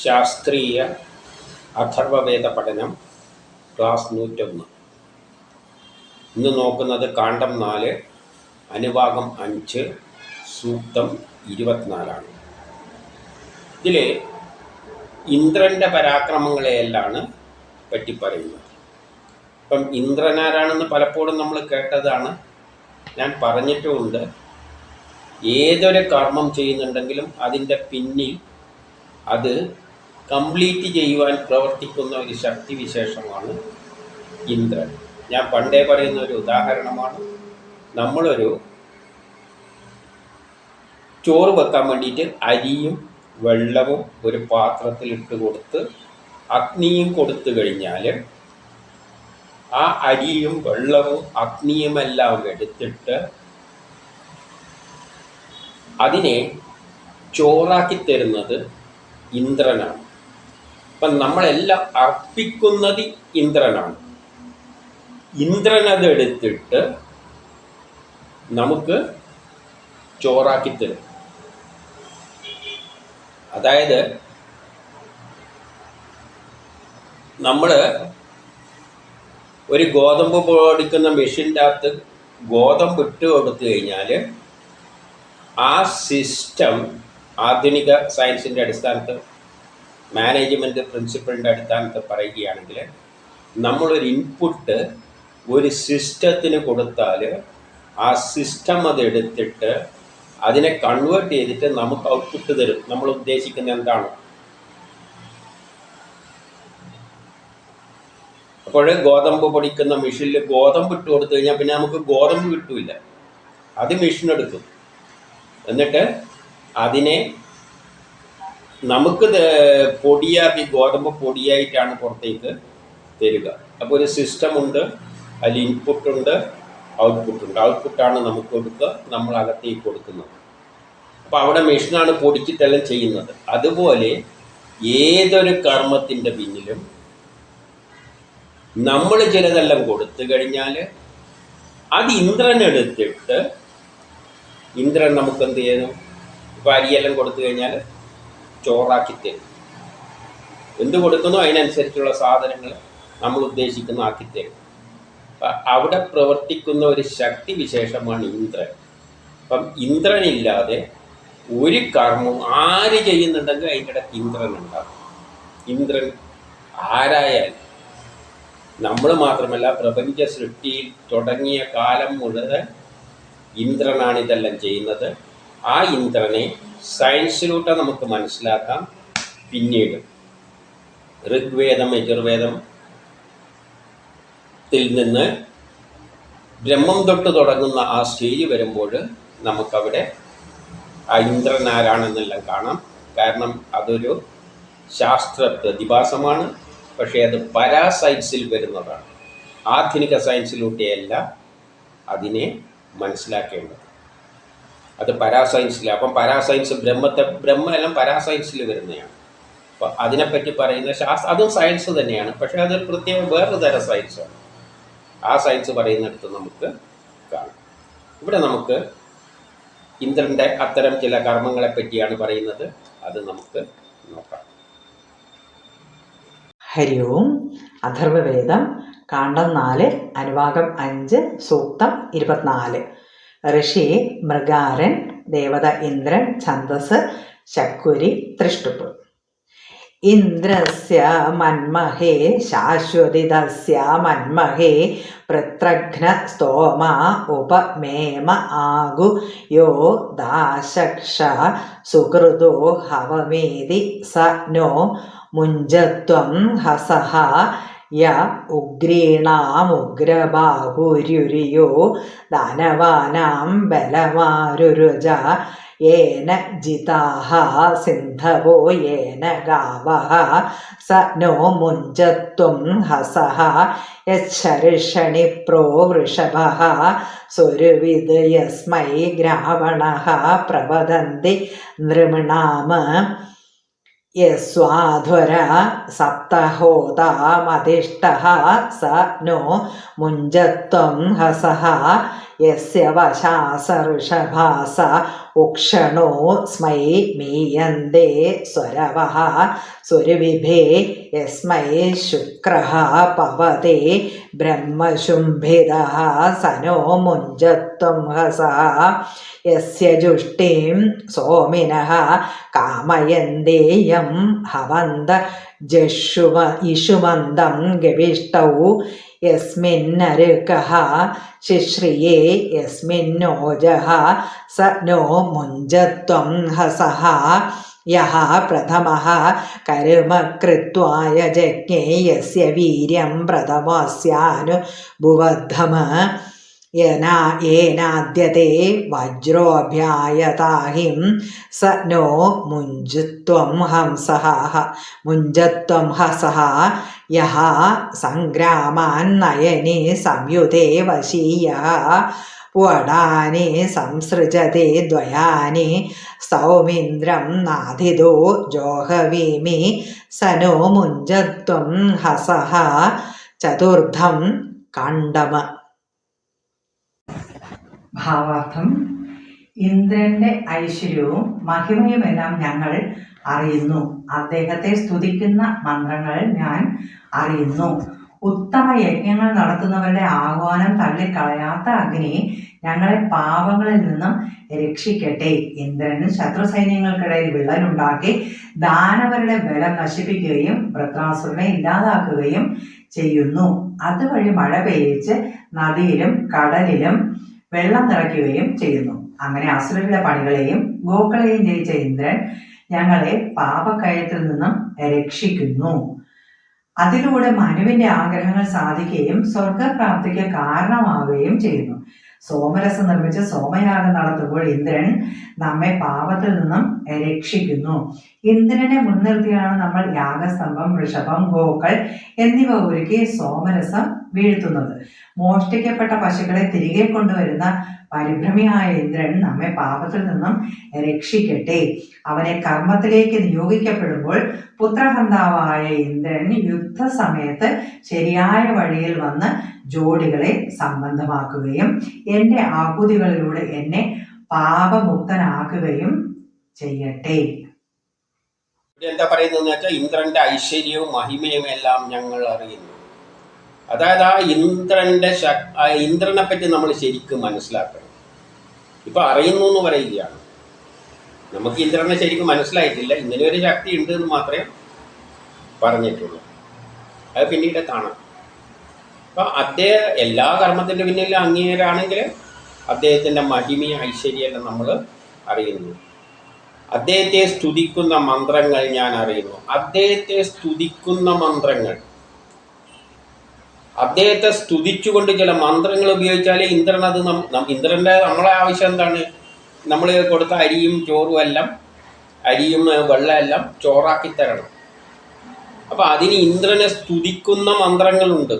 ശാസ്ത്രീയ അഥർവവേദ പഠനം ക്ലാസ് നൂറ്റൊന്ന്. ഇന്ന് നോക്കുന്നത് കാണ്ഡം നാല് അനുഭാഗം അഞ്ച് സൂക്തം ഇരുപത്തിനാലാണ്. ഇതിൽ ഇന്ദ്രന്റെ പരാക്രമങ്ങളെയെല്ലാണ് പറ്റി പറയുന്നത് ഇപ്പം ഇന്ദ്രനാരാണെന്ന് പലപ്പോഴും നമ്മൾ കേട്ടതാണ്. ഞാൻ പറഞ്ഞിട്ടുമുണ്ട്. ഏതൊരു കർമ്മം ചെയ്യുന്നുണ്ടെങ്കിലും അതിന്റെ പിന്നിൽ അത് കംപ്ലീറ്റ് ചെയ്യുവാൻ പ്രവർത്തിക്കുന്ന ഒരു ശക്തി വിശേഷമാണ് ഇന്ദ്രൻ. ഞാൻ പണ്ടേ പറയുന്ന ഒരു ഉദാഹരണമാണ്. നമ്മളൊരു ചോറ് വെക്കാൻ വേണ്ടിയിട്ട് അരിയും വെള്ളവും ഒരു പാത്രത്തിൽ ഇട്ട് കൊടുത്ത് അഗ്നിയും കൊടുത്തു കഴിഞ്ഞാൽ ആ അരിയും വെള്ളവും അഗ്നിയുമെല്ലാം എടുത്തിട്ട് അതിനെ ചോറാക്കി തരുന്നത് ഇന്ദ്രനാണ്. അപ്പം നമ്മളെല്ലാം അർപ്പിക്കുന്നത് ഇന്ദ്രനാണ്. ഇന്ദ്രനത് എടുത്തിട്ട് നമുക്ക് ചോറാക്കി തരും. അതായത് നമ്മൾ ഒരു ഗോതമ്പ് പൊടിക്കുന്ന മെഷീന്റെ അകത്ത് ഗോതമ്പ് ഇട്ട് കൊടുത്തു കഴിഞ്ഞാൽ ആ സിസ്റ്റം ആധുനിക സയൻസിന്റെ അടിസ്ഥാനത്തിൽ മാനേജ്മെന്റ് പ്രിൻസിപ്പിളിന്റെ അടിസ്ഥാനത്തിൽ പറയുകയാണെങ്കിൽ നമ്മളൊരു ഇൻപുട്ട് ഒരു സിസ്റ്റത്തിന് കൊടുത്താൽ ആ സിസ്റ്റം അതെടുത്തിട്ട് അതിനെ കൺവേർട്ട് ചെയ്തിട്ട് നമുക്ക് ഔട്ട്പുട്ട് തരും. നമ്മൾ ഉദ്ദേശിക്കുന്ന എന്താണ്? അപ്പോൾ ഗോതമ്പ് പൊടിക്കുന്ന മെഷീനിൽ ഗോതമ്പ് ഇട്ട് കൊടുത്തു കഴിഞ്ഞാൽ പിന്നെ നമുക്ക് ഗോതമ്പ് കിട്ടൂല അത് മെഷീൻ എടുക്കും. എന്നിട്ട് അതിനെ നമുക്ക് പൊടിയാക്കി ഗോതമ്പ് പൊടിയായിട്ടാണ് പുറത്തേക്ക് തരിക. അപ്പോൾ ഒരു സിസ്റ്റം ഉണ്ട് അതിൽ ഇൻപുട്ട് ഉണ്ട് ഔട്ട്പുട്ട് ഉണ്ട്. ഔട്ട്പുട്ടാണ് നമുക്ക് കൊടുക്കുക നമ്മൾ അകത്തേക്ക് കൊടുക്കുന്നത്. അപ്പോൾ അവിടെ മെഷീനാണ് പൊടിച്ചിട്ടെല്ലാം ചെയ്യുന്നത്. അതുപോലെ ഏതൊരു കർമ്മത്തിന്റെ പിന്നിലും നമ്മൾ ചിലതെല്ലാം കൊടുത്തു കഴിഞ്ഞാൽ അത് ഇന്ദ്രൻ എടുത്തിട്ട് ഇന്ദ്രൻ നമുക്ക് എന്ത് ചെയ്യുന്നു ഇപ്പോൾ അരിയെല്ലാം കൊടുത്തു കഴിഞ്ഞാൽ ചോറാക്കി തരും എന്ത് കൊടുക്കുന്നോ? അതിനനുസരിച്ചുള്ള സാധനങ്ങൾ നമ്മൾ ഉദ്ദേശിക്കുന്ന ആക്കി തരും അപ്പം അവിടെ പ്രവർത്തിക്കുന്ന ഒരു ശക്തി വിശേഷമാണ് ഇന്ദ്രൻ. അപ്പം ഇന്ദ്രനില്ലാതെ ഒരു കർമ്മം ആര് ചെയ്യുന്നുണ്ടെങ്കിൽ അതിന്റെ ഇടയ്ക്ക് ഇന്ദ്രൻ ഉണ്ടാകും. ഇന്ദ്രൻ ആരായാലും. നമ്മൾ മാത്രമല്ല പ്രപഞ്ച സൃഷ്ടിയിൽ തുടങ്ങിയ കാലം മുഴുവൻ ഇന്ദ്രനാണ് ഇതെല്ലാം ചെയ്യുന്നത്. ആ ഇന്ദ്രനെ സയൻസിലൂടെ നമുക്ക് മനസ്സിലാക്കാം. പിന്നീട് ഋഗ്വേദം യജുർവേദം ത്തിൽ നിന്ന് ബ്രഹ്മം തൊട്ട് തുടങ്ങുന്ന ആ സ്റ്റേജ് വരുമ്പോൾ നമുക്കവിടെ ആ കാണാം. കാരണം അതൊരു ശാസ്ത്ര പ്രതിഭാസമാണ്. പക്ഷേ അത് പരാസയൻസിൽ വരുന്നതാണ്. ആധുനിക സയൻസിലൂടെയല്ല അതിനെ മനസ്സിലാക്കേണ്ടത്. അത് പരാസയൻസിൽ അപ്പം പരാസയൻസ് ബ്രഹ്മത്തെ ബ്രഹ്മെല്ലാം പരാസയൻസിൽ വരുന്നതാണ്. അപ്പോൾ അതിനെപ്പറ്റി പറയുന്ന ശാസ്ത്ര അതും സയൻസ് തന്നെയാണ്. പക്ഷേ അതൊരു പ്രത്യേക വേറൊരു തരം സയൻസാണ് ആ സയൻസ് പറയുന്നിടത്ത് നമുക്ക് കാണാം. ഇവിടെ നമുക്ക് ഇന്ദ്രന്റെ അത്തരം ചില കർമ്മങ്ങളെ പറ്റിയാണ് പറയുന്നത്. അത് നമുക്ക് നോക്കാം. ഹരി ഓം. അഥർവവേദം. കാണ്ഡം നാല്. അനുഭാഗം അഞ്ച്. സൂക്തം ഇരുപത്തിനാല്. ഋഷി മൃഗാരൻ ദേവത ഇന്ദ്രൻ ഛന്ദസ് ശക്കുരി തൃഷ്ടുപ്പ് ഇന്ദ്രസ്യ മന്മഹേ ശാശ്വതിതസ്യ മന്മഹേ പൃത്രഘ്ന സ്തോമ ഉപമേമ ആഗു യോ ദാശക്ഷ സുഹൃതോ ഹവമേതി സ നോ മുഞ്ചത്വം ഹസഹ യ ഉഗ്രീണാമുഗ്രബാഹുര്യുരിയോ ദാനവാനാം ബലമാരുരുജ യേന ജിതാഹ സിന്ധവോ യേന गावः സ നോ മുഞ്ചത്വം ഹസഃ യച്ഛർഷണി പ്രോ വൃഷഭഃ സുരവിദ് യസ്മൈ ഗ്രാവണഃ പ്രവദന്തി നൃമൃണാമ യസ്വാധുര സപ്തഹോതാമതിഷ്ടഃ സ നോ മുഞ്ചത്വം ഹസഃ യസ്യ ഉക്ഷണോ സ്മൈ മീയന്തേ സ്വരവ സ്വരുവിഭേ യസ്മൈ ശുക്ര പവതേ ബ്രഹ്മശുംഭിത സനോ മുഞ്ചത്വം ഹസ യസ്യ ജുഷ്ടിം സോമിനः കാമയന്തേയം ഹവന്ത ജഷുവ ഇഷുമന്ദം ഗവിഷ്ടൗ യസ്മിന്നരുക്കഹ ശിശ്രിയേ യസ്മിന്നോജഹ സ നോ മുഞ്ചത്വം ഹസഹ യഹ പ്രഥമ കർമ്മ കൃത്വായ ജജ്ഞേ യസ്യ വീര്യം പ്രഥമസ്യാനുഭുവദ്ധമ യനാ യേനാദ്യത്തെ വജ്രോഭ്യായതാഹിം സ നോ മുഞ്ചത്വം ഹംസഃ മുഞ്ചത്വം ഹസഹ യഹ സംഗ്രാമാൻ നയനി സംയുതേ വശീയः വടാനി സംസൃജത്തെ ദ്വയാനെ സൗമിന്ദ്രം നാധിതോ ജോഹവീമി സനോ മുഞ്ചത്വം ഹസഹ ചതുർത്ഥം കണ്ഡമ ഭാവാർത്ഥം ഇന്ദ്രന്റെ ഐശ്വര്യവും മഹിമയുമെല്ലാം ഞങ്ങൾ അറിയുന്നു. അദ്ദേഹത്തെ സ്തുതിക്കുന്ന മന്ത്രങ്ങൾ ഞാൻ അറിയുന്നു. ഉത്തമ യജ്ഞങ്ങൾ നടത്തുന്നവരുടെ ആഹ്വാനം തള്ളിക്കളയാത്ത അഗ്നി ഞങ്ങളെ പാപങ്ങളിൽ നിന്നും രക്ഷിക്കട്ടെ. ഇന്ദ്രനും ശത്രു സൈന്യങ്ങൾക്കിടയിൽ വിള്ളലുണ്ടാക്കി ദാനവരുടെ ബലം നശിപ്പിക്കുകയും വൃത്രാസുരനെ ഇല്ലാതാക്കുകയും ചെയ്യുന്നു. അതുവഴി മഴ പെയ്യിച്ച് നദിയിലും കടലിലും വെള്ളം നിറയ്ക്കുകയും ചെയ്യുന്നു. അങ്ങനെ അസുരരുടെ പണികളെയും ഗോക്കളെയും ജയിച്ച ഇന്ദ്രൻ ഞങ്ങളെ പാപക്കയത്തിൽ നിന്നും രക്ഷിക്കുന്നു. അതിലൂടെ മനുവിന്റെ ആഗ്രഹങ്ങൾ സാധിക്കുകയും സ്വർഗപ്രാപ്തിക്ക് കാരണമാവുകയും ചെയ്യുന്നു. സോമരസം നിർമ്മിച്ച് സോമയാഗം നടത്തുമ്പോൾ ഇന്ദ്രൻ നമ്മെ പാപത്തിൽ നിന്നും രക്ഷിക്കുന്നു. ഇന്ദ്രനെ മുൻനിർത്തിയാണ് നമ്മൾ യാഗസ്തംഭം ഋഷഭം ഗോക്കൾ എന്നിവ ഒരുക്കി സോമരസം വീഴ്ത്തുന്നത്. മോഷ്ടിക്കപ്പെട്ട പശുക്കളെ തിരികെ കൊണ്ടുവരുന്ന പരിഭ്രമിയായ ഇന്ദ്രൻ നമ്മെ പാപത്തിൽ നിന്നും രക്ഷിക്കട്ടെ. അവനെ കർമ്മത്തിലേക്ക് നിയോഗിക്കപ്പെടുമ്പോൾ പുത്രഹന്താവായ ഇന്ദ്രൻ യുദ്ധസമയത്ത് ശരിയായ വഴിയിൽ വന്ന് ജോഡികളെ സംബന്ധമാക്കുകയും എന്റെ ആകുതികളിലൂടെ എന്നെ പാപമുക്തനാക്കുകയും ചെയ്യട്ടെ. എന്താ പറയുന്നത് വെച്ചാൽ ഇന്ദ്രന്റെ ഐശ്വര്യവും മഹിമയും എല്ലാം ഞങ്ങൾ അറിയുന്നു. അതായത് ആ ഇന്ദ്രന്റെ ആ ഇന്ദ്രനെ പറ്റി നമ്മൾ ശരിക്കും മനസ്സിലാക്കണം. ഇപ്പൊ അറിയുന്നു എന്ന് പറയുകയാണ്. നമുക്ക് ഇന്ദ്രനെ ശരിക്കും മനസ്സിലായിട്ടില്ല. ഇങ്ങനെ ഒരു ശക്തി ഉണ്ട് എന്ന് മാത്രമേ പറഞ്ഞിട്ടുള്ളൂ. അത് പിന്നീട് കാണാം. അപ്പൊ അദ്ദേഹം എല്ലാ കർമ്മത്തിന്റെ പിന്നിലും അങ്ങേരാണെങ്കിൽ അദ്ദേഹത്തിന്റെ മഹിമയും ഐശ്വര്യമെല്ലാം നമ്മൾ അറിയുന്നു. അദ്ദേഹത്തെ സ്തുതിക്കുന്ന മന്ത്രങ്ങൾ ഞാൻ അറിയുന്നു. അദ്ദേഹത്തെ സ്തുതിക്കുന്ന മന്ത്രങ്ങൾ അദ്ദേഹത്തെ സ്തുതിച്ചുകൊണ്ട് ചില മന്ത്രങ്ങൾ ഉപയോഗിച്ചാലേ ഇന്ദ്രൻ അത് ഇന്ദ്രന്റെ നമ്മളെ ആവശ്യം എന്താണ്? നമ്മൾ കൊടുത്ത അരിയും ചോറും എല്ലാം അരിയും വെള്ളം എല്ലാം ചോറാക്കി തരണം. അപ്പൊ അതിന് ഇന്ദ്രനെ സ്തുതിക്കുന്ന മന്ത്രങ്ങളുണ്ട്.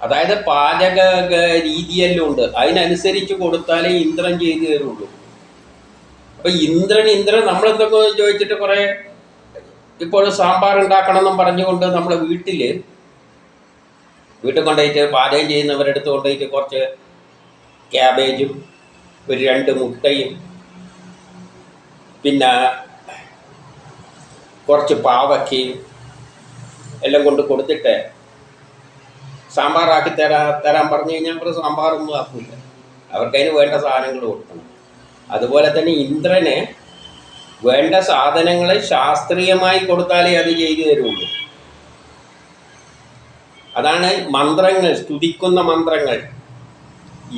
അതായത് പാചക രീതിയെല്ലാം ഉണ്ട്. അതിനനുസരിച്ച് കൊടുത്താലേ ഇന്ദ്രൻ ചെയ്തു തരുള്ളൂ. അപ്പൊ ഇന്ദ്രൻ ഇന്ദ്രൻ നമ്മളെന്തൊക്കെ ചോദിച്ചിട്ട് കുറെ ഇപ്പോൾ സാമ്പാർ ഉണ്ടാക്കണം എന്നും പറഞ്ഞുകൊണ്ട് നമ്മളെ വീട്ടിൽ വീട്ടിൽ കൊണ്ടുപോയിട്ട് പാചകം ചെയ്യുന്നവരെടുത്ത് കൊണ്ടുപോയിട്ട് കുറച്ച് ക്യാബേജും ഒരു രണ്ട് മുട്ടയും പിന്നെ കുറച്ച് പാവക്കയും എല്ലാം കൊണ്ട് കൊടുത്തിട്ട് സാമ്പാറാക്കി തരാ തരാൻ പറഞ്ഞു കഴിഞ്ഞാൽ അവർ സാമ്പാറൊന്നും ആക്കില്ല അവർക്കതിന് വേണ്ട സാധനങ്ങൾ കൊടുക്കണം. അതുപോലെ തന്നെ ഇന്ദ്രന് വേണ്ട സാധനങ്ങൾ ശാസ്ത്രീയമായി കൊടുത്താലേ അത് ചെയ്തു തരുള്ളൂ. അതാണ് മന്ത്രങ്ങൾ സ്തുതിക്കുന്ന മന്ത്രങ്ങൾ.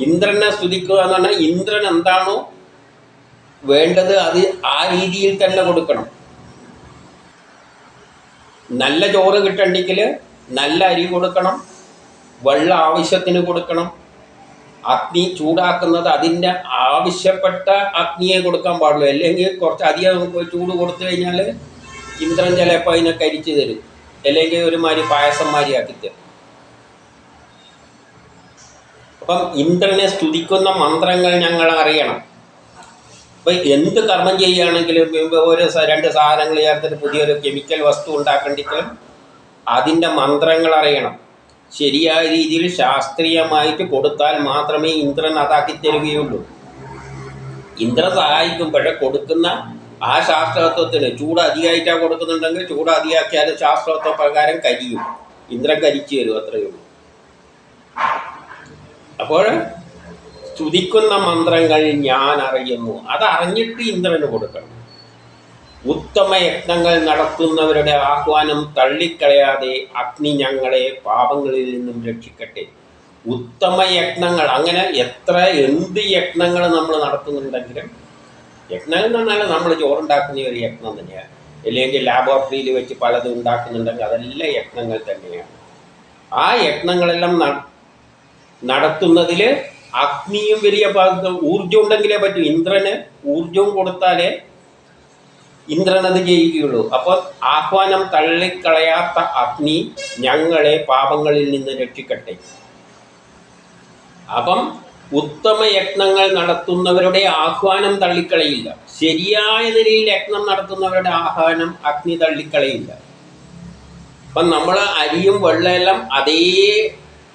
ഇന്ദ്രനെ സ്തുതിക്കുക എന്ന് പറഞ്ഞാൽ ഇന്ദ്രൻ എന്താണോ വേണ്ടത് അത് ആ രീതിയിൽ തന്നെ കൊടുക്കണം. നല്ല ചോറ് കിട്ടണ്ടെങ്കിൽ നല്ല അരി കൊടുക്കണം വെള്ളം ആവശ്യത്തിന് കൊടുക്കണം. അഗ്നി ചൂടാക്കുന്നത് അതിന്റെ ആവശ്യപ്പെട്ട അഗ്നിയെ കൊടുക്കാൻ പാടുള്ളൂ. അല്ലെങ്കിൽ കുറച്ച് അധികം ചൂട് കൊടുത്തു കഴിഞ്ഞാൽ ഇന്ദ്രൻ ചിലപ്പോൾ അതിനെ കരിച്ചു തരും. അല്ലെങ്കിൽ ഒരുമാതിരി പായസം മാതിരി ആക്കി തരും. അപ്പം ഇന്ദ്രനെ സ്തുതിക്കുന്ന മന്ത്രങ്ങൾ ഞങ്ങൾ അറിയണം. അപ്പൊ എന്ത് കർമ്മം ചെയ്യുകയാണെങ്കിലും ഒരു രണ്ട് സാധനങ്ങൾ ചേർത്തിട്ട് പുതിയൊരു കെമിക്കൽ വസ്തു ഉണ്ടാക്കണ്ടെങ്കിലും അതിന്റെ മന്ത്രങ്ങൾ അറിയണം. ശരിയായ രീതിയിൽ ശാസ്ത്രീയമായിട്ട് കൊടുത്താൽ മാത്രമേ ഇന്ദ്രൻ അതാക്കി തരികയുള്ളൂ. ഇന്ദ്രൻ സഹായിക്കുമ്പോഴേ കൊടുക്കുന്ന ആ ശാസ്ത്രത്വത്തിന് ചൂട് അധികമായിട്ടാണ് കൊടുക്കുന്നുണ്ടെങ്കിൽ ചൂട് അധികമാക്കിയാൽ ശാസ്ത്രത്വ പ്രകാരം കരിയും. ഇന്ദ്രൻ കരിച്ചു തരും അത്രയേ അപ്പോൾ സ്തുതിക്കുന്ന മന്ത്രങ്ങൾ ഞാൻ അറിയുന്നു അതറിഞ്ഞിട്ട് ഇന്ദ്രന് കൊടുക്കണം. ഉത്തമ യജ്ഞങ്ങൾ നടത്തുന്നവരുടെ ആഹ്വാനം തള്ളിക്കളയാതെ അഗ്നി ഞങ്ങളെ പാപങ്ങളിൽ നിന്നും രക്ഷിക്കട്ടെ. ഉത്തമ യജ്ഞങ്ങൾ അങ്ങനെ എത്ര എന്ത് യജ്ഞങ്ങൾ നമ്മൾ നടത്തുന്നുണ്ടെങ്കിലും യജ്ഞങ്ങൾ എന്ന് പറഞ്ഞാൽ നമ്മൾ ചോറുണ്ടാക്കുന്ന ഒരു യജ്ഞം തന്നെയാണ്. അല്ലെങ്കിൽ ലാബോറട്ടറിയിൽ വെച്ച് പലതും ഉണ്ടാക്കുന്നുണ്ടെങ്കിൽ അതെല്ലാം യജ്ഞങ്ങൾ തന്നെയാണ്. ആ യജ്ഞങ്ങളെല്ലാം നടത്തുന്നതിൽ അഗ്നിയും വലിയ ഭാഗം ഊർജം ഉണ്ടെങ്കിലേ പറ്റൂ. ഇന്ദ്രന് ഊർജവും കൊടുത്താലേ ഇന്ദ്രൻ അത് ചെയ്യുകയുള്ളൂ അപ്പോൾ ആഹ്വാനം തള്ളിക്കളയാത്ത അഗ്നി ഞങ്ങളെ പാപങ്ങളിൽ നിന്ന് രക്ഷിക്കട്ടെ. അപ്പം ഉത്തമ യജ്ഞങ്ങൾ നടത്തുന്നവരുടെ ആഹ്വാനം തള്ളിക്കളയില്ല. ശരിയായ നിലയിൽ യജ്ഞം നടത്തുന്നവരുടെ ആഹ്വാനം അഗ്നി തള്ളിക്കളയില്ല. അപ്പം നമ്മൾ അരിയും വെള്ളമെല്ലാം അതേ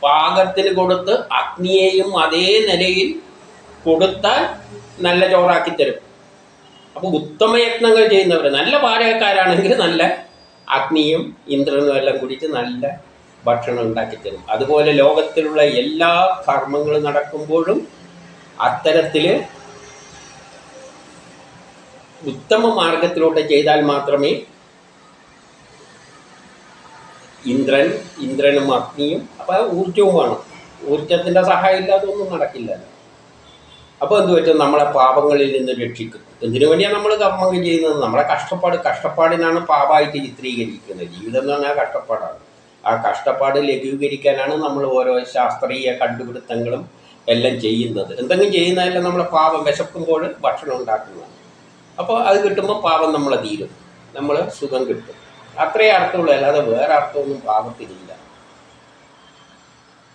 പാകത്തിന് കൊടുത്ത് അഗ്നിയെയും അതേ നിലയിൽ കൊടുത്താൽ നല്ല ചോറാക്കി തരും. അപ്പോൾ ഉത്തമ യത്നങ്ങൾ ചെയ്യുന്നവർ നല്ല പാചകക്കാരാണെങ്കിൽ നല്ല അഗ്നിയും ഇന്ദ്രനും എല്ലാം കുടിച്ച് നല്ല ഭക്ഷണം ഉണ്ടാക്കി തരും. അതുപോലെ ലോകത്തിലുള്ള എല്ലാ കർമ്മങ്ങളും നടക്കുമ്പോഴും അത്തരത്തിൽ ഉത്തമ മാർഗത്തിലൂടെ ചെയ്താൽ മാത്രമേ ഇന്ദ്രൻ ഇന്ദ്രനും അഗ്നിയും അപ്പോൾ ഊർജവും വേണം. ഊർജത്തിന്റെ സഹായം ഇല്ലാതെ ഒന്നും നടക്കില്ലല്ലോ അപ്പോൾ എന്ത് പറ്റും? നമ്മളെ പാപങ്ങളിൽ നിന്ന് രക്ഷിക്കും. എന്തിനു വേണ്ടിയാണ് നമ്മൾ കർമ്മം ചെയ്യുന്നത്? നമ്മളെ കഷ്ടപ്പാട് കഷ്ടപ്പാടിനാണ് പാപമായിട്ട് ചിത്രീകരിക്കുന്നത്. ജീവിതം എന്ന് പറഞ്ഞാൽ കഷ്ടപ്പാടാണ്. ആ കഷ്ടപ്പാട് ലഘൂകരിക്കാനാണ് നമ്മൾ ഓരോ ശാസ്ത്രീയ കണ്ടുപിടുത്തങ്ങളും എല്ലാം ചെയ്യുന്നത്. എന്തെങ്കിലും ചെയ്യുന്നതല്ല നമ്മളെ പാപം വിശക്കുമ്പോൾ ഭക്ഷണം ഉണ്ടാക്കുന്നതാണ് അപ്പോൾ അത് കിട്ടുമ്പോൾ പാപം നമ്മളെ തീരും. നമ്മൾ സുഖം കിട്ടും. അത്രയേ അർത്ഥമുള്ളൂ അല്ലാതെ വേറെ അർത്ഥമൊന്നും പാപത്തിനില്ല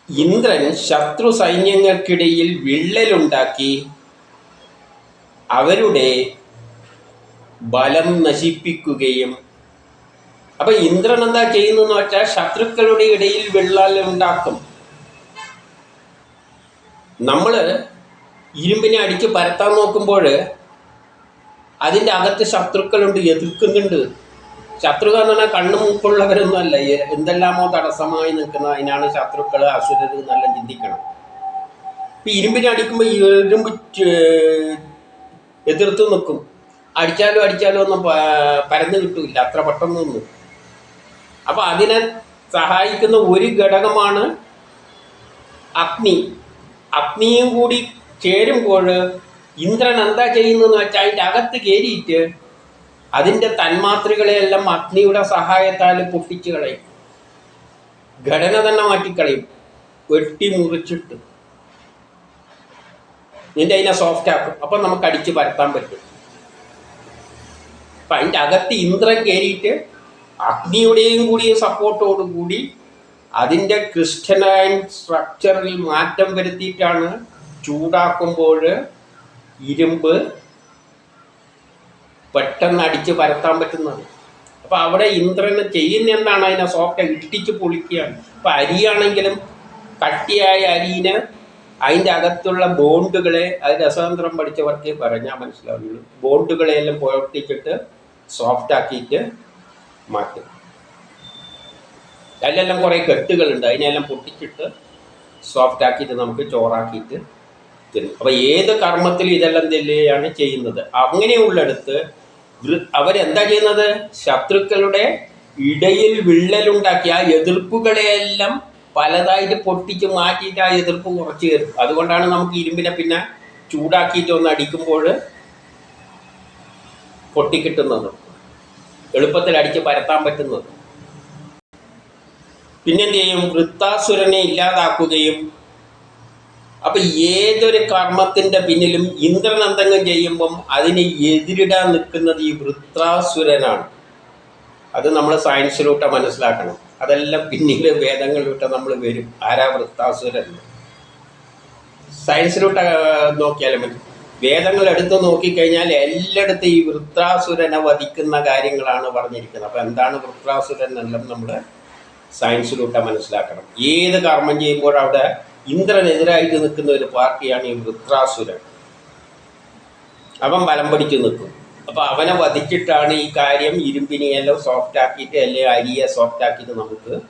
ഇന്ദ്രൻ ശത്രു സൈന്യങ്ങൾക്കിടയിൽ വിള്ളലുണ്ടാക്കി അവരുടെ ബലം നശിപ്പിക്കുകയും അപ്പൊ ഇന്ദ്രൻ എന്താ ചെയ്യുന്നതെന്ന് വെച്ചാൽ ശത്രുക്കളുടെ ഇടയിൽ വിള്ളലുണ്ടാക്കും നമ്മൾ ഇരുമ്പിനെ അടിച്ച് പരത്താൻ നോക്കുമ്പോൾ അതിന്റെ അകത്ത് ശത്രുക്കളുണ്ട് എതിർക്കുന്നുണ്ട്. ശത്രുക്കൾ എന്ന് പറഞ്ഞാൽ കണ്ണു മൂക്കുള്ളവരൊന്നും അല്ല. എന്തെല്ലാമോ തടസ്സമായി നിൽക്കുന്ന അതിനാണ് ശത്രുക്കൾ അസുരർ എന്നെല്ലാം ചിന്തിക്കണം. ഇപ്പം ഇരുമ്പിനെ അടിക്കുമ്പോൾ ഇരുമ്പ് എതിർത്ത് നിൽക്കും. അടിച്ചാലും അടിച്ചാലും ഒന്നും പരന്ന് കിട്ടൂല അത്ര പെട്ടെന്നൊന്നും അപ്പം അതിനെ സഹായിക്കുന്ന ഒരു ഘടകമാണ് അഗ്നി. അഗ്നിയും കൂടി ചേരുമ്പോൾ ഇന്ദ്രൻ എന്താ ചെയ്യുന്നതെന്ന് വെച്ചാൽ അതിന്റെ അകത്ത് കയറിയിട്ട് അതിന്റെ തന്മാത്രകളെയെല്ലാം അഗ്നിയുടെ സഹായത്താൽ പൊട്ടിച്ചു കളയും. ഘടന തന്നെ മാറ്റിക്കളയും. വെട്ടി മുറിച്ചിട്ട്. നിന്റെ അതിനെ സോഫ്റ്റ് ആക്കും അപ്പം നമുക്ക് അടിച്ച് പരത്താൻ പറ്റും. അപ്പം അതിന്റെ അകത്ത് ഇന്ദ്രൻ കയറിയിട്ട് അഗ്നിയുടെയും കൂടി സപ്പോർട്ടോടുകൂടി അതിന്റെ ക്രിസ്റ്റലൈൻ സ്ട്രക്ചറിൽ മാറ്റം വരുത്തിയിട്ടാണ് ചൂടാക്കുമ്പോൾ ഇരുമ്പ് പെട്ടെന്ന് അടിച്ച് പരത്താൻ പറ്റുന്നത്. അപ്പോൾ അവിടെ ഇന്ദ്രന് ചെയ്യുന്ന എന്താണ്? അതിനെ സോഫ്റ്റ് ഇട്ടിച്ച് പൊളിക്കുകയാണ്. അപ്പോൾ അരിയാണെങ്കിലും കട്ടിയായ അരിന് അതിന്റെ അകത്തുള്ള ബോണ്ടുകളെ അത് രസതന്ത്രം പഠിച്ചവർക്ക് പറഞ്ഞാൽ മനസ്സിലാവുള്ളൂ. ബോണ്ടുകളെയെല്ലാം പൊട്ടിച്ചിട്ട് സോഫ്റ്റ് ആക്കിയിട്ട് മാറ്റും. അതിലെല്ലാം കുറേ കെട്ടുകളുണ്ട്. അതിനെല്ലാം പൊട്ടിച്ചിട്ട് സോഫ്റ്റ് ആക്കിയിട്ട് നമുക്ക് ചോറാക്കിയിട്ട് തരും അപ്പോൾ ഏത് കർമ്മത്തിലും ഇതെല്ലാം തന്നെയാണ് ചെയ്യുന്നത്. അങ്ങനെയുള്ളിടത്ത് അവരെന്താ ചെയ്യുന്നത്? ശത്രുക്കളുടെ ഇടയിൽ വിള്ളലുണ്ടാക്കി ആ എതിർപ്പുകളെയെല്ലാം പലതായിട്ട് പൊട്ടിച്ച് മാറ്റിയിട്ട് ആ എതിർപ്പ് കുറച്ച് കയറും. അതുകൊണ്ടാണ് നമുക്ക് ഇരുമ്പിനെ പിന്നെ ചൂടാക്കിയിട്ട് ഒന്ന് അടിക്കുമ്പോൾ പൊട്ടിക്കിട്ടുന്നത്. എളുപ്പത്തിൽ അടിച്ച് പരത്താൻ പറ്റുന്നത്. പിന്നെന്ത് ചെയ്യും? വൃത്താസുരനെ ഇല്ലാതാക്കുകയും അപ്പൊ ഏതൊരു കർമ്മത്തിന്റെ പിന്നിലും ഇന്ദ്രൻ എന്തെങ്കിലും ചെയ്യുമ്പം അതിനെ എതിരിടാൻ നിൽക്കുന്നത് ഈ വൃത്രാസുരനാണ്. അത് നമ്മൾ സയൻസിലൂട്ട മനസ്സിലാക്കണം. അതെല്ലാം പിന്നീട് വേദങ്ങളിലൂട്ട നമ്മൾ വരും. ആരാ വൃത്താസുരൻ സയൻസിലൂട്ട നോക്കിയാലും മതി. വേദങ്ങൾ എടുത്ത് നോക്കിക്കഴിഞ്ഞാൽ എല്ലായിടത്തും ഈ വൃത്രാസുരനെ വധിക്കുന്ന കാര്യങ്ങളാണ് പറഞ്ഞിരിക്കുന്നത്. അപ്പം എന്താണ് വൃത്രാസുരൻ എല്ലാം നമ്മൾ സയൻസിലൂട്ട മനസ്സിലാക്കണം. ഏത് കർമ്മം ചെയ്യുമ്പോൾ അവിടെ ഇന്ദ്രനെതിരായിട്ട് നിൽക്കുന്ന ഒരു പാർട്ടിയാണ് ഈ വൃത്രാസുരൻ. അവൻ ബലം പിടിച്ച് നിൽക്കും. അപ്പോൾ അവനെ വധിച്ചിട്ടാണ് ഈ കാര്യം ഇരുമ്പിനെയെല്ലാം സോഫ്റ്റ് ആക്കിയിട്ട് അല്ലെങ്കിൽ അരിയെ സോഫ്റ്റ് ആക്കിയിട്ട് നമുക്ക്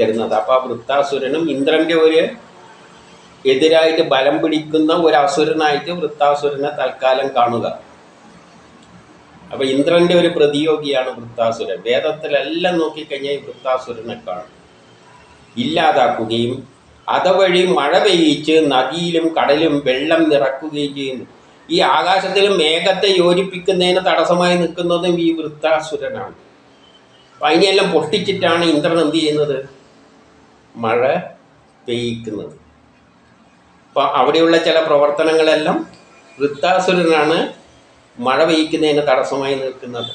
തരുന്നത്. അപ്പൊ ആ വൃത്താസുരനും ഇന്ദ്രന്റെ ഒരു എതിരായിട്ട് ബലം പിടിക്കുന്ന ഒരു അസുരനായിട്ട് വൃത്താസുരനെ തൽക്കാലം കാണുക. അപ്പോൾ ഇന്ദ്രന്റെ ഒരു പ്രതിയോഗിയാണ് വൃത്താസുരൻ വേദത്തിലെല്ലാം നോക്കിക്കഴിഞ്ഞാൽ ഈ വൃത്താസുരനെ കാണും. ഇല്ലാതാക്കുകയും അതുവഴി മഴ പെയ്യിച്ച് നദിയിലും കടലും വെള്ളം നിറക്കുകയും ചെയ്യുന്നു. ഈ ആകാശത്തിലും മേഘത്തെ യോജിപ്പിക്കുന്നതിന് തടസ്സമായി നിൽക്കുന്നതും ഈ വൃത്താസുരനാണ്. അപ്പൊ അതിനെല്ലാം പൊട്ടിച്ചിട്ടാണ് ഇന്ദ്രൻ എന്ത് ചെയ്യുന്നത്? മഴ പെയ്യിക്കുന്നത്. അപ്പൊ അവിടെയുള്ള ചില പ്രവർത്തനങ്ങളെല്ലാം വൃത്താസുരനാണ് മഴ പെയ്യിക്കുന്നതിന് തടസ്സമായി നിൽക്കുന്നത്.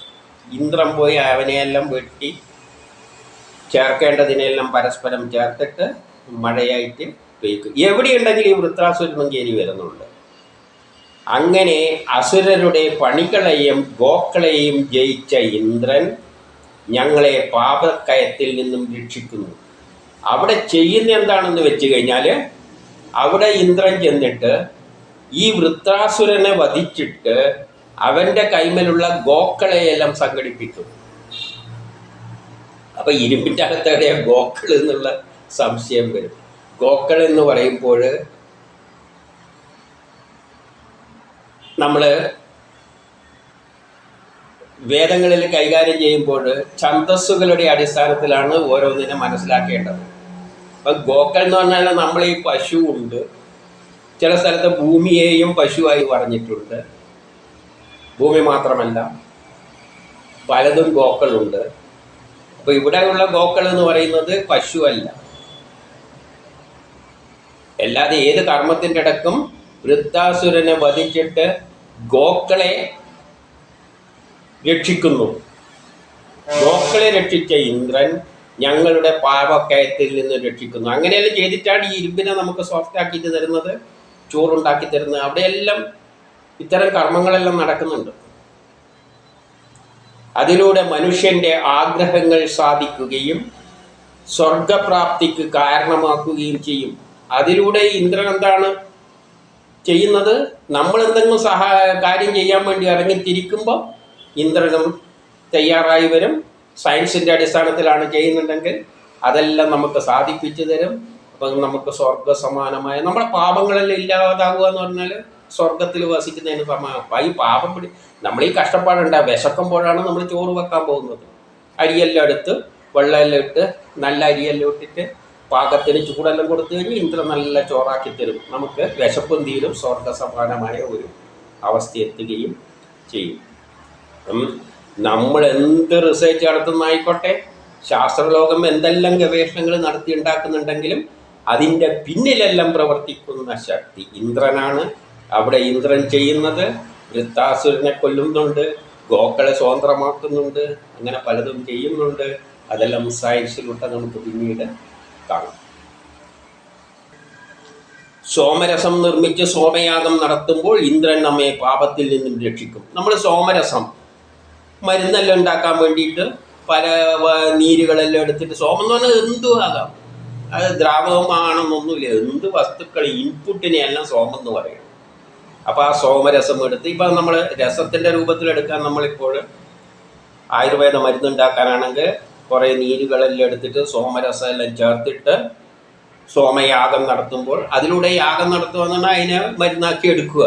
ഇന്ദ്രൻ പോയി അവനെയെല്ലാം വെട്ടി ചേർക്കേണ്ടതിനെല്ലാം പരസ്പരം ചേർത്തിട്ട് മഴയായിട്ട് പെയ്ക്കും എവിടെയുണ്ടെങ്കിലും ഈ വൃത്രാസുരനും കയറി വരുന്നുണ്ട്. അങ്ങനെ അസുരരുടെ പണികളെയും ഗോക്കളെയും ജയിച്ച ഇന്ദ്രൻ ഞങ്ങളെ പാപക്കയത്തിൽ നിന്നും രക്ഷിക്കുന്നു. അവിടെ ചെയ്യുന്ന എന്താണെന്ന് വെച്ച് കഴിഞ്ഞാൽ അവിടെ ഇന്ദ്രൻ ചെന്നിട്ട് ഈ വൃത്രാസുരനെ വധിച്ചിട്ട് അവന്റെ കൈമലുള്ള ഗോക്കളെയെല്ലാം സംഘടിപ്പിക്കും. അപ്പൊ ഇരുമ്പിന്റെ അകത്തെവിടെയാ ഗോക്കൾ എന്നുള്ള സംശയം വരും. ഗോക്കൾ എന്ന് പറയുമ്പോൾ നമ്മൾ വേദങ്ങളിൽ കൈകാര്യം ചെയ്യുമ്പോൾ ഛന്തസ്സുകളുടെ അടിസ്ഥാനത്തിലാണ് ഓരോന്നിനെ മനസ്സിലാക്കേണ്ടത്. അപ്പൊ ഗോക്കൾ എന്ന് പറഞ്ഞാൽ നമ്മൾ ഈ പശു ഉണ്ട്. ചില സ്ഥലത്ത് ഭൂമിയെയും പശുവായി പറഞ്ഞിട്ടുണ്ട്. ഭൂമി മാത്രമല്ല പലതും ഗോക്കളുണ്ട്. അപ്പോൾ ഇവിടെയുള്ള ഗോക്കൾ എന്ന് പറയുന്നത് പശുവല്ല. അല്ലാതെ ഏത് കർമ്മത്തിന്റെ ഇടക്കും വൃദ്ധാസുരനെ വധിച്ചിട്ട് ഗോക്കളെ രക്ഷിക്കുന്നു. ഗോക്കളെ രക്ഷിച്ച ഇന്ദ്രൻ ഞങ്ങളുടെ പാവക്കയത്തിൽ നിന്ന് രക്ഷിക്കുന്നു. അങ്ങനെയെല്ലാം ചെയ്തിട്ടാണ് ഈ ഇരുമ്പിനെ നമുക്ക് സോഫ്റ്റ് ആക്കിയിട്ട് തരുന്നത് ചോറുണ്ടാക്കി തരുന്നത്. അവിടെയെല്ലാം ഇത്തരം കർമ്മങ്ങളെല്ലാം നടക്കുന്നുണ്ട്. അതിലൂടെ മനുഷ്യന്റെ ആഗ്രഹങ്ങൾ സാധിക്കുകയും സ്വർഗപ്രാപ്തിക്ക് കാരണമാക്കുകയും ചെയ്യും. അതിലൂടെ ഇന്ദ്രൻ എന്താണ് ചെയ്യുന്നത്? നമ്മൾ എന്തെങ്കിലും സഹാ കാര്യം ചെയ്യാൻ വേണ്ടി ഇറങ്ങി തിരിക്കുമ്പോൾ ഇന്ദ്രനും തയ്യാറായി വരും. സയൻസിന്റെ അടിസ്ഥാനത്തിലാണ് ചെയ്യുന്നുണ്ടെങ്കിൽ അതെല്ലാം നമുക്ക് സാധിപ്പിച്ചു തരും. അപ്പം നമുക്ക് സ്വർഗ സമാനമായ നമ്മുടെ പാപങ്ങളെല്ലാം ഇല്ലാതാകുക എന്ന് പറഞ്ഞാൽ സ്വർഗത്തിൽ വസിക്കുന്നതിന് സമാനം ഈ പാപം പിടി നമ്മൾ ഈ കഷ്ടപ്പാടുണ്ട് വിശക്കുമ്പോഴാണ് നമ്മൾ ചോറ് വെക്കാൻ പോകുന്നത്. അരിയെല്ലാം എടുത്ത് വെള്ളമെല്ലാം ഇട്ട് നല്ല അരിയെല്ലാം ഇട്ടിട്ട് പാകത്തിന് ചൂടെല്ലാം കൊടുത്തു കഴിഞ്ഞ് ഇന്ദ്രൻ നല്ല ചോറാക്കി തരും. നമുക്ക് വിശപ്പും തീരും സ്വർഗസമാനമായ ഒരു അവസ്ഥ എത്തുകയും ചെയ്യും. നമ്മൾ എന്ത് റിസർച്ച് നടത്തുന്നതായിക്കോട്ടെ ശാസ്ത്രലോകം എന്തെല്ലാം ഗവേഷണങ്ങൾ നടത്തി ഉണ്ടാക്കുന്നുണ്ടെങ്കിലും അതിന്റെ പിന്നിലെല്ലാം പ്രവർത്തിക്കുന്ന ശക്തി ഇന്ദ്രനാണ്. അവിടെ ഇന്ദ്രൻ ചെയ്യുന്നത്. വൃത്താസുരനെ കൊല്ലുന്നുണ്ട്. ഗോക്കളെ സ്വതന്ത്രമാക്കുന്നുണ്ട്. അങ്ങനെ പലതും ചെയ്യുന്നുണ്ട്. അതെല്ലാം സയൻസിലൂടെ നമുക്ക് പിന്നീട് കാണാം. സോമരസം നിർമ്മിച്ച് സോമയാഗം നടത്തുമ്പോൾ ഇന്ദ്രൻ നമ്മെ പാപത്തിൽ നിന്നും രക്ഷിക്കും. നമ്മൾ സോമരസം മരുന്നെല്ലാം ഉണ്ടാക്കാൻ വേണ്ടിയിട്ട് പല നീരുകളെല്ലാം എടുത്തിട്ട് സോമം എന്ന് പറഞ്ഞാൽ എന്തും ആകാം? അത് ദ്രാവകമാണെന്നൊന്നുമില്ല. എന്ത് വസ്തുക്കൾ ഇൻപുട്ടിനെ എല്ലാം സോമം എന്ന് പറയും. അപ്പോൾ ആ സോമരസം എടുത്ത് ഇപ്പം നമ്മൾ രസത്തിന്റെ രൂപത്തിലെടുക്കാൻ നമ്മളിപ്പോൾ ആയുർവേദ മരുന്നുണ്ടാക്കാനാണെങ്കിൽ കുറേ നീരുകളെല്ലാം എടുത്തിട്ട് സോമരസം എല്ലാം ചേർത്തിട്ട് സോമയാഗം നടത്തുമ്പോൾ അതിലൂടെ യാഗം പറഞ്ഞാൽ അതിനെ മരുന്നാക്കി എടുക്കുക.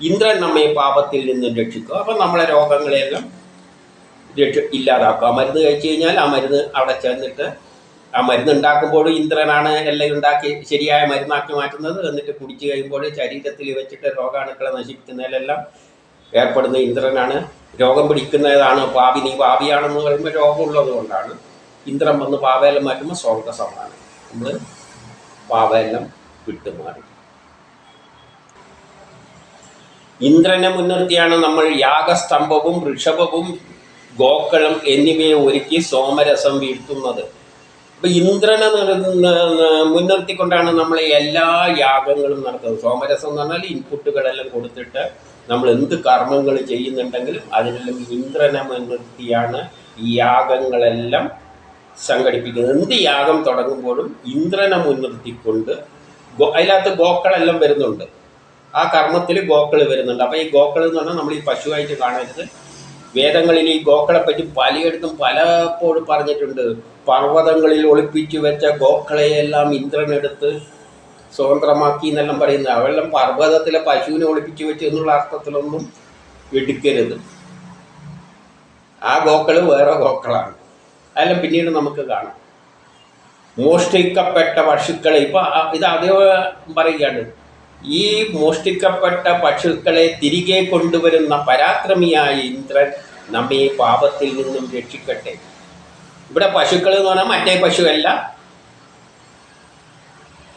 ഇന്ദ്രൻ നമ്മെ പാപത്തിൽ നിന്നും രക്ഷിക്കുക അപ്പം നമ്മളെ രോഗങ്ങളെല്ലാം രക്ഷ ഇല്ലാതാക്കുക. മരുന്ന് കഴിച്ചു കഴിഞ്ഞാൽ ആ മരുന്ന് അവിടെ ചെന്നിട്ട് ആ മരുന്ന് ഉണ്ടാക്കുമ്പോഴും ഇന്ദ്രനാണ് എല്ലാം ഉണ്ടാക്കി ശരിയായ മരുന്നാക്കി മാറ്റുന്നത്. എന്നിട്ട് കുടിച്ചു കഴിയുമ്പോൾ ശരീരത്തിൽ വെച്ചിട്ട് രോഗാണുക്കളെ നശിപ്പിക്കുന്നതിലെല്ലാം ഏർപ്പെടുന്ന ഇന്ദ്രനാണ്. രോഗം പിടിക്കുന്നതാണ് പാപി. നീ പാപിയാണെന്ന് പറയുമ്പോൾ രോഗമുള്ളത് കൊണ്ടാണ്. ഇന്ദ്രൻ വന്ന് പാവേലം മാറ്റുമ്പോൾ സ്വർഗ സമാനം നമ്മൾ പാവേലം വിട്ടുമാറി ഇന്ദ്രനെ മുൻനിർത്തിയാണ് നമ്മൾ യാഗസ്തംഭവും ഋഷഭവും ഗോക്കളം എന്നിവയെ ഒരുക്കി സോമരസം വീഴ്ത്തുന്നത്. അപ്പൊ ഇന്ദ്രനെ മുൻനിർത്തിക്കൊണ്ടാണ് നമ്മൾ എല്ലാ യാഗങ്ങളും നടത്തുന്നത്. സോമരസം എന്ന് പറഞ്ഞാൽ ഇൻപുട്ടുകളെല്ലാം കൊടുത്തിട്ട് നമ്മൾ എന്ത് കർമ്മങ്ങൾ ചെയ്യുന്നുണ്ടെങ്കിലും അതിനെല്ലാം ഇന്ദ്രനെ ഈ യാഗങ്ങളെല്ലാം സംഘടിപ്പിക്കുന്നത്. എന്ത് യാഗം തുടങ്ങുമ്പോഴും ഇന്ദ്രനെ മുൻനിർത്തിക്കൊണ്ട് ഗോ അതിനകത്ത് ഗോക്കളെല്ലാം വരുന്നുണ്ട്. ആ കർമ്മത്തിൽ ഗോക്കൾ വരുന്നുണ്ട്. അപ്പോൾ ഈ ഗോക്കൾ എന്ന് പറഞ്ഞാൽ നമ്മൾ ഈ പശുവായിട്ട് കാണരുത്. വേദങ്ങളിൽ ഈ ഗോക്കളെ പറ്റി പലയിടത്തും പലപ്പോഴും പറഞ്ഞിട്ടുണ്ട്. പർവതങ്ങളിൽ ഒളിപ്പിച്ചു വെച്ച ഗോക്കളെയെല്ലാം ഇന്ദ്രനെടുത്ത് സ്വതന്ത്രമാക്കി എന്നെല്ലാം പറയുന്നത്. അവരെല്ലാം പർവതത്തിലെ പശുവിനെ ഒളിപ്പിച്ചു വെച്ച് എന്നുള്ള അർത്ഥത്തിലൊന്നും എടുക്കരുത്. ആ ഗോക്കൾ വേറെ ഗോക്കളാണ്. അതെല്ലാം പിന്നീട് നമുക്ക് കാണാം. മോഷ്ടിക്കപ്പെട്ട പശുക്കളെ ഇപ്പൊ ഇത് അതേ പറയുകയാണ്. ഈ മോഷ്ടിക്കപ്പെട്ട പശുക്കളെ തിരികെ കൊണ്ടുവരുന്ന പരാക്രമിയായ ഇന്ദ്രൻ നമ്മെ പാപത്തിൽ നിന്നും രക്ഷിക്കട്ടെ. ഇവിടെ പശുക്കൾ എന്ന് പറഞ്ഞാൽ മറ്റേ പശുവല്ല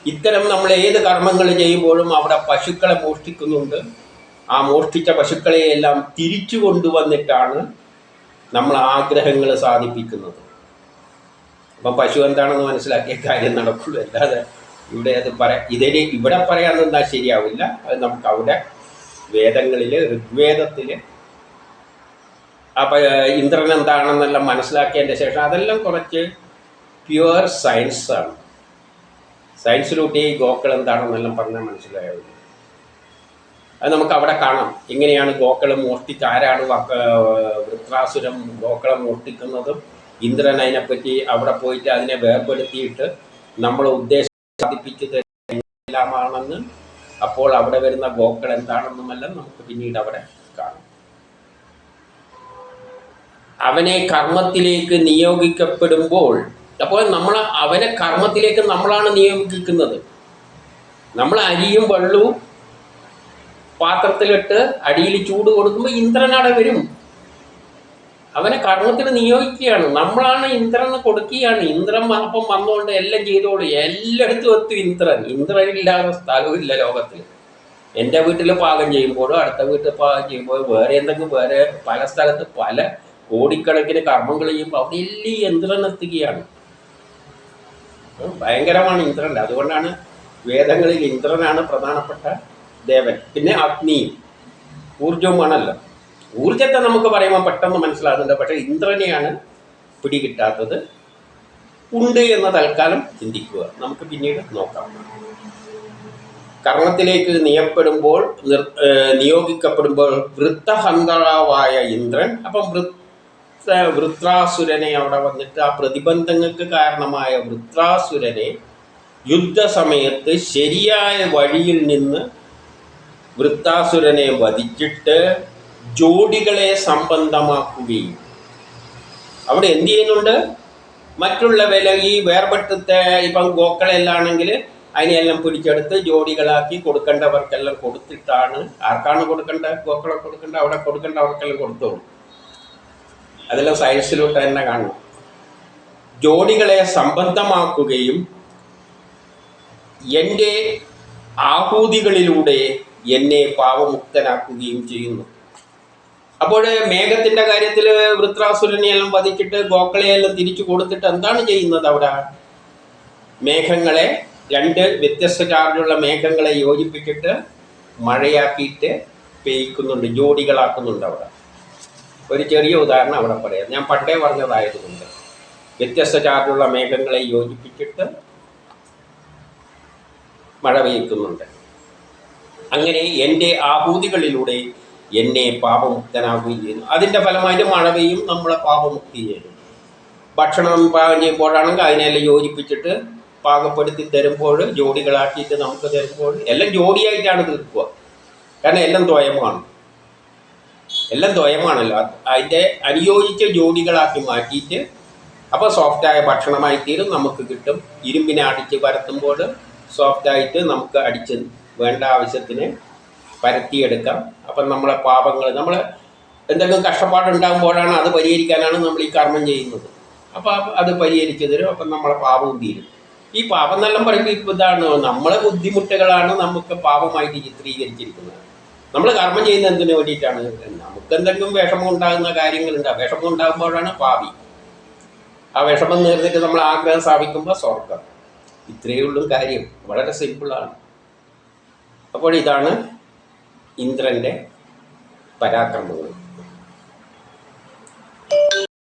ഇത്തരം നമ്മൾ ഏത് കർമ്മങ്ങൾ ചെയ്യുമ്പോഴും അവിടെ പശുക്കളെ മോഷ്ടിക്കുന്നുണ്ട്. ആ മോഷ്ടിച്ച പശുക്കളെയെല്ലാം തിരിച്ചു കൊണ്ടുവന്നിട്ടാണ് നമ്മൾ ആഗ്രഹങ്ങൾ സാധിപ്പിക്കുന്നത്. അപ്പം പശു എന്താണെന്ന് മനസ്സിലാക്കിയ കാര്യം നടക്കുള്ളൂ. അല്ലാതെ ഇവിടെ അത് പറ ഇതിന് ഇവിടെ പറയാൻ നിന്നാൽ ശരിയാവില്ല. അത് നമുക്ക് അവിടെ വേദങ്ങളിൽ ഋഗ്വേദത്തിൽ അപ്പം ഇന്ദ്രൻ എന്താണെന്നെല്ലാം മനസ്സിലാക്കിയതിന്റെ ശേഷം അതെല്ലാം കുറച്ച് പ്യുവർ സയൻസാണ് സയൻസിലൂട്ടി ഗോക്കൾ എന്താണെന്നെല്ലാം പറഞ്ഞാൽ മനസ്സിലായുള്ളൂ അത് നമുക്ക് അവിടെ കാണാം. എങ്ങനെയാണ് ഗോക്കളെ മോഷ്ടിച്ച് ആരാണ് വൃത്രാസുരം ഗോക്കളെ മോഷ്ടിക്കുന്നതും ഇന്ദ്രൻ അതിനെപ്പറ്റി അവിടെ പോയിട്ട് അതിനെ വേർപെടുത്തിയിട്ട് നമ്മൾ ഉദ്ദേശം സാധിപ്പിച്ചു തരാമാണെന്ന് അപ്പോൾ അവിടെ വരുന്ന ഗോക്കൾ എന്താണെന്നുമെല്ലാം നമുക്ക് പിന്നീട് അവിടെ കാണാം. അവനെ കർമ്മത്തിലേക്ക് നിയോഗിക്കപ്പെടുമ്പോൾ അപ്പോൾ നമ്മൾ അവനെ കർമ്മത്തിലേക്ക് നമ്മളാണ് നിയോഗിക്കുന്നത്. നമ്മൾ അരിയും വെള്ളവും പാത്രത്തിലിട്ട് അടിയിൽ ചൂട് കൊടുക്കുമ്പോൾ ഇന്ദ്രനടെ വരും. അവനെ കർമ്മത്തിന് നിയോഗിക്കുകയാണ്. നമ്മളാണ് ഇന്ദ്രന് കൊടുക്കുകയാണ്. ഇന്ദ്രൻ അപ്പം വന്നുകൊണ്ട് എല്ലാം ചെയ്തോളൂ. എല്ലായിടത്തും എത്തും ഇന്ദ്രൻ. ഇന്ദ്രനില്ലാതെ സ്ഥലമില്ല ലോകത്തിൽ. എന്റെ വീട്ടിൽ പാകം ചെയ്യുമ്പോഴും അടുത്ത വീട്ടിൽ പാകം ചെയ്യുമ്പോഴും വേറെ എന്തെങ്കിലും വേറെ പല സ്ഥലത്ത് പല കോടിക്കണക്കിന് കർമ്മങ്ങൾ ചെയ്യുമ്പോൾ അവിടെ എല്ലാം ഇന്ദ്രൻ എത്തുകയാണ്. ഭയങ്കരമാണ് ഇന്ദ്രൻ. അതുകൊണ്ടാണ് വേദങ്ങളിൽ ഇന്ദ്രനാണ് പ്രധാനപ്പെട്ട ദേവൻ. പിന്നെ അഗ്നിയും ഊർജവുമാണല്ലോ ഊർജത്തെ നമുക്ക് പറയുമ്പോൾ പെട്ടെന്ന് മനസ്സിലാകുന്നുണ്ട്. പക്ഷേ ഇന്ദ്രനെയാണ് പിടികിട്ടാത്തത്. ഉണ്ട് എന്ന തൽക്കാലം ചിന്തിക്കുക. നമുക്ക് പിന്നീട് നോക്കാം. കർണത്തിലേക്ക് നിയപ്പെടുമ്പോൾ നിയോഗിക്കപ്പെടുമ്പോൾ വൃത്തഹന്തളാവായ ഇന്ദ്രൻ. അപ്പം വൃത്ത വൃത്രാസുരനെ അവിടെ വന്നിട്ട് ആ പ്രതിബന്ധങ്ങൾക്ക് കാരണമായ വൃത്രാസുരനെ യുദ്ധസമയത്ത് ശരിയായ വഴിയിൽ നിന്ന് വൃത്താസുരനെ വധിച്ചിട്ട് ജോഡികളെ സംബന്ധമാക്കുകയും. അവിടെ എന്ത് ചെയ്യുന്നുണ്ട്? മറ്റുള്ള വില ഈ വേർപെട്ടത്തെ ഇപ്പം ഗോക്കളെല്ലാണെങ്കിൽ അതിനെല്ലാം പിടിച്ചെടുത്ത് ജോഡികളാക്കി കൊടുക്കേണ്ടവർക്കെല്ലാം കൊടുത്തിട്ടാണ്. ആർക്കാണ് കൊടുക്കേണ്ടത്? ഗോക്കളെ കൊടുക്കേണ്ട അവിടെ കൊടുക്കേണ്ടവർക്കെല്ലാം കൊടുത്തോളൂ. അതെല്ലാം സയൻസിലോട്ട് തന്നെ കാണണം. ജോഡികളെ സംബന്ധമാക്കുകയും എന്റെ ആഹൂതികളിലൂടെ എന്നെ പാവമുക്തനാക്കുകയും ചെയ്യുന്നു. അപ്പോൾ മേഘത്തിന്റെ കാര്യത്തിൽ വൃത്രാസുരനെയെല്ലാം വധിച്ചിട്ട് ഗോക്കളെയെല്ലാം തിരിച്ചു കൊടുത്തിട്ട് എന്താണ് ചെയ്യുന്നത് അവിടെ? മേഘങ്ങളെ രണ്ട് വ്യത്യസ്ത ചാർജുള്ള മേഘങ്ങളെ യോജിപ്പിച്ചിട്ട് മഴയാക്കിയിട്ട് പെയ്ക്കുന്നുണ്ട് ജോഡികളാക്കുന്നുണ്ട് അവിടെ. ഒരു ചെറിയ ഉദാഹരണം അവിടെ പറയാം. ഞാൻ പണ്ടേ പറഞ്ഞതായതുകൊണ്ട് വ്യത്യസ്ത ചാർജുള്ള മേഘങ്ങളെ യോജിപ്പിച്ചിട്ട് മഴ പെയ്ക്കുന്നുണ്ട് അങ്ങനെ എന്റെ ആഹൂതികളിലൂടെ എന്നെ പാപമുക്തനാകുകയും ചെയ്യുന്നു അതിന്റെ ഫലമായിട്ട് മഴ പെയ്യും നമ്മളെ പാപമുക്തി ചെയ്യുന്നു ഭക്ഷണം പാകം ചെയ്യുമ്പോഴാണെങ്കിൽ അതിനെല്ലാം യോജിപ്പിച്ചിട്ട് പാകപ്പെടുത്തി തരുമ്പോൾ ജോഡികളാക്കിയിട്ട് നമുക്ക് തരുമ്പോൾ എല്ലാം ജോഡിയായിട്ടാണ് തീർക്കുക. കാരണം എല്ലാം ദ്വയമാണ്. എല്ലാം ദ്വയമാണല്ലോ. അത് അതിന്റെ അനുയോജിച്ച ജോഡികളാക്കി മാറ്റിയിട്ട് അപ്പോൾ സോഫ്റ്റായ ഭക്ഷണമായി തീരും നമുക്ക് കിട്ടും. ഇരുമ്പിനെ അടിച്ച് പരത്തുമ്പോൾ സോഫ്റ്റായിട്ട് നമുക്ക് അടിച്ച് വേണ്ട ആവശ്യത്തിന് പരത്തിയെടുക്കാം. അപ്പം നമ്മളെ പാപങ്ങൾ നമ്മൾ എന്തെങ്കിലും കഷ്ടപ്പാടുണ്ടാകുമ്പോഴാണ് അത് പരിഹരിക്കാനാണ് നമ്മൾ ഈ കർമ്മം ചെയ്യുന്നത്. അപ്പോൾ അത് പരിഹരിച്ചു തരും അപ്പം നമ്മളെ പാപവും തീരും. ഈ പാപം എന്നെല്ലാം പറയുമ്പോൾ ഇതാണ് നമ്മളെ ബുദ്ധിമുട്ടുകളാണ് നമുക്ക് പാപമായിട്ട് ചിത്രീകരിച്ചിരിക്കുന്നത്. നമ്മൾ കർമ്മം ചെയ്യുന്ന എന്തിനു വേണ്ടിയിട്ടാണ്? നമുക്കെന്തെങ്കിലും വിഷമം ഉണ്ടാകുന്ന കാര്യങ്ങളുണ്ട്. ആ വിഷമം ഉണ്ടാകുമ്പോഴാണ് പാവി ആ വിഷമം നേരിട്ട് നമ്മൾ ആഗ്രഹം സ്ഥാപിക്കുമ്പോൾ സ്വർഗം ഇത്രയേ ഉള്ളൂ കാര്യം. വളരെ സിമ്പിളാണ് അപ്പോൾ ഇതാണ് ഇന്ദ്രന്റെ പരാക്രമങ്ങൾ.